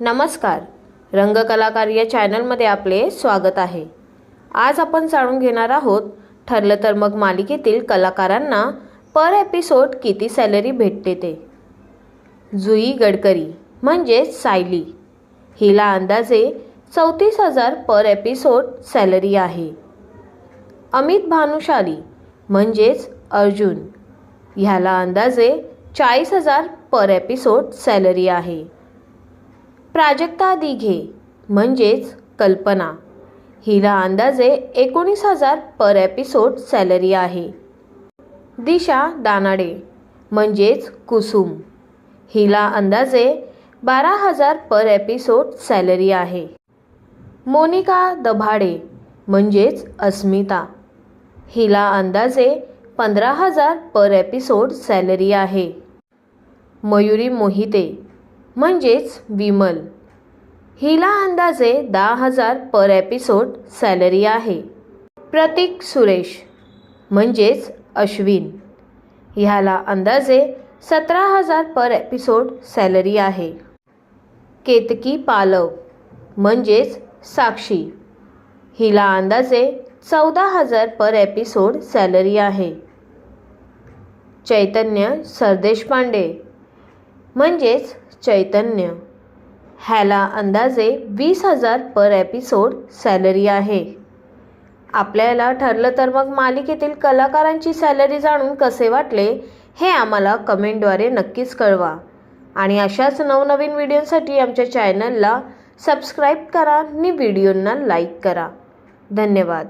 नमस्कार. रंगकलाकार या चॅनलमध्ये आपले स्वागत आहे. आज आपण जाणून घेणार आहोत ठरलं तर मग मालिकेतील कलाकारांना पर एपिसोड किती सॅलरी भेटते ते. जुई गडकरी म्हणजेच सायली. हिला अंदाजे चौतीस हजार पर एपिसोड सॅलरी आहे. अमित भानुशाली म्हणजेच अर्जुन. ह्याला अंदाजे चाळीस हजार पर एपिसोड सॅलरी आहे. प्राजक्ता दिघे म्हणजेच कल्पना. हिला अंदाजे एकोणीस हजार पर एपिसोड सॅलरी आहे. दिशा दानाडे म्हणजेच कुसुम. हिला अंदाजे बारा हजार पर एपिसोड सॅलरी आहे. मोनिका दभाडे म्हणजेच अस्मिता. हिला अंदाजे पंधरा हजार पर एपिसोड सॅलरी आहे. मयुरी मोहिते म्हणजेच विमल. हिला अंदाजे दहा हजार पर एपिसोड सॅलरी आहे. प्रतीक सुरेश म्हणजेच अश्विन. ह्याला अंदाजे सतरा हजार पर एपिसोड सॅलरी आहे. केतकी पालव म्हणजेच साक्षी. हिला अंदाजे चौदा हजार पर एपिसोड सॅलरी आहे. चैतन्य सरदेशपांडे म्हणजेच चैतन्य. ह्याला अंदाजे वीस हजार पर एपिसोड सॅलरी आहे. आपल्याला ठरलं तर मग मालिकेतील कलाकारांची सॅलरी जाणून कसे वाटले हे आम्हाला कमेंटद्वारे नक्कीच कळवा. आणि अशाच नवनवीन व्हिडिओसाठी आमच्या चॅनलला सबस्क्राईब करा आणि व्हिडिओंना लाईक करा. धन्यवाद.